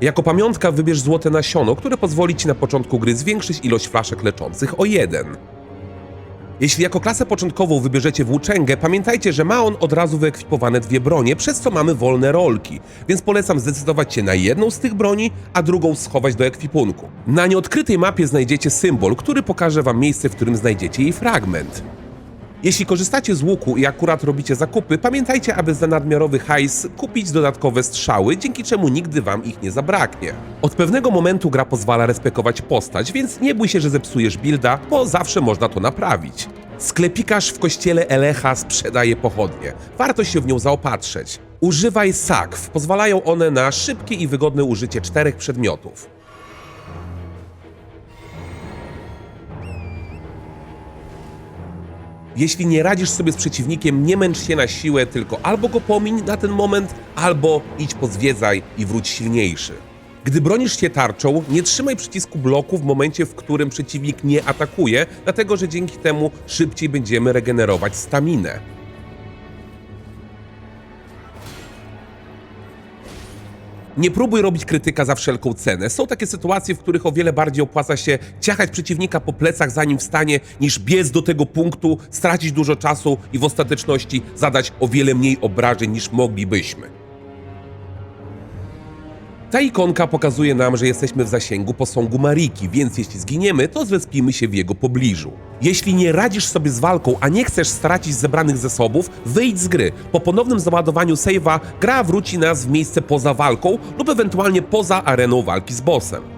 Jako pamiątka wybierz złote nasiono, które pozwoli ci na początku gry zwiększyć ilość flaszek leczących o jeden. Jeśli jako klasę początkową wybierzecie włóczęgę, pamiętajcie, że ma on od razu wyekwipowane dwie bronie, przez co mamy wolne rolki, więc polecam zdecydować się na jedną z tych broni, a drugą schować do ekwipunku. Na nieodkrytej mapie znajdziecie symbol, który pokaże wam miejsce, w którym znajdziecie jej fragment. Jeśli korzystacie z łuku i akurat robicie zakupy, pamiętajcie, aby za nadmiarowy hajs kupić dodatkowe strzały, dzięki czemu nigdy wam ich nie zabraknie. Od pewnego momentu gra pozwala respekować postać, więc nie bój się, że zepsujesz builda, bo zawsze można to naprawić. Sklepikarz w kościele Elecha sprzedaje pochodnie. Warto się w nią zaopatrzeć. Używaj sakw, pozwalają one na szybkie i wygodne użycie czterech przedmiotów. Jeśli nie radzisz sobie z przeciwnikiem, nie męcz się na siłę, tylko albo go pomiń na ten moment, albo idź pozwiedzaj i wróć silniejszy. Gdy bronisz się tarczą, nie trzymaj przycisku bloku w momencie, w którym przeciwnik nie atakuje, dlatego że dzięki temu szybciej będziemy regenerować staminę. Nie próbuj robić krytyka za wszelką cenę. Są takie sytuacje, w których o wiele bardziej opłaca się ciachać przeciwnika po plecach zanim wstanie, niż biec do tego punktu, stracić dużo czasu i w ostateczności zadać o wiele mniej obrażeń niż moglibyśmy. Ta ikonka pokazuje nam, że jesteśmy w zasięgu posągu Mariki, więc jeśli zginiemy, to zrespimy się w jego pobliżu. Jeśli nie radzisz sobie z walką, a nie chcesz stracić zebranych zasobów, wyjdź z gry. Po ponownym załadowaniu save'a gra wróci nas w miejsce poza walką lub ewentualnie poza areną walki z bossem.